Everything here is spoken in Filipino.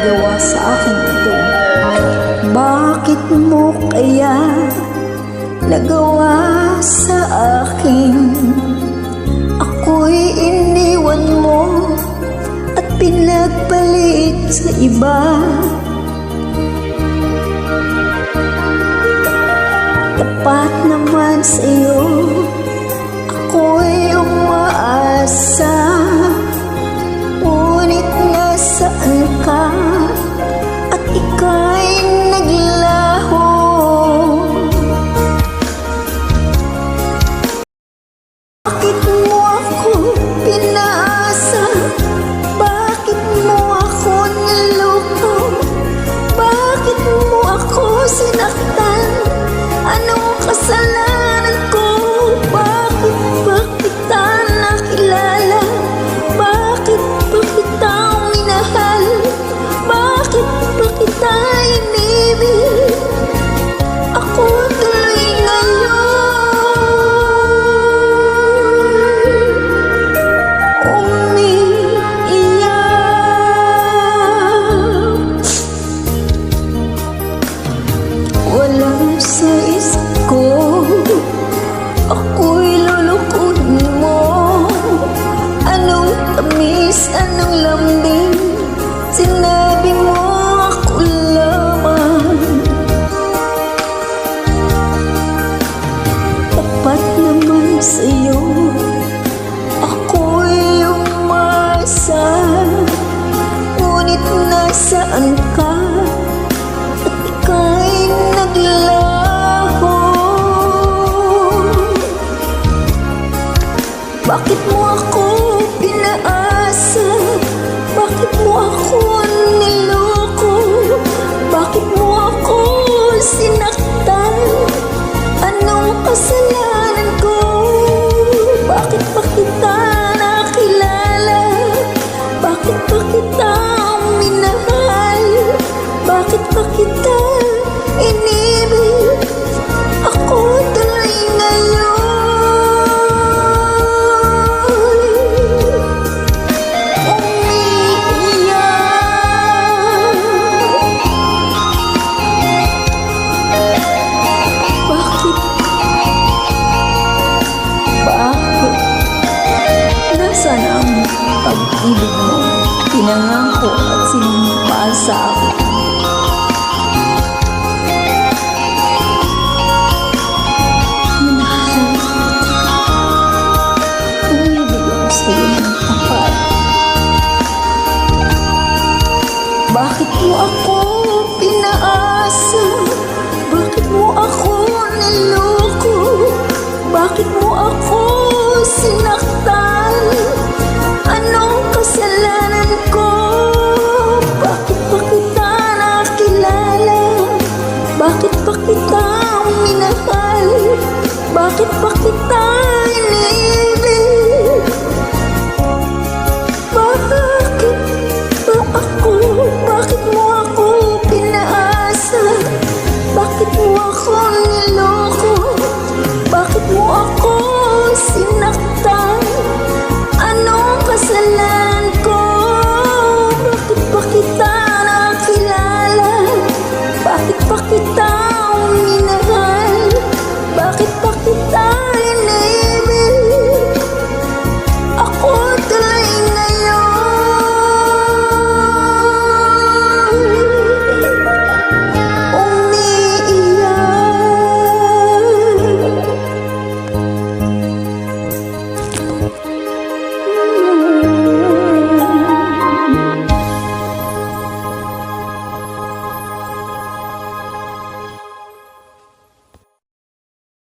gawa sa akin ito? Bakit mo kaya nagawa sa akin? Ako'y iniwan mo at pinagpalit sa iba. Tapat naman sa iyo, ako'y umaasa. Saan ka? At ika'y naglalaho Bakit mo ako pinaasa? Bakit mo ako kita inibig Ako tuloy ngayon Umiiyak Bakit? Bakit? Nasaan ang pag-ibig mo? Pinangako at sinimpa sa akin mo ako pinaasa? Bakit mo ako niloko? Bakit mo ako sinaktan? Anong kasalanan ko? Bakit pa kita nakilala? Bakit pa kita minahal? Bakit pa kita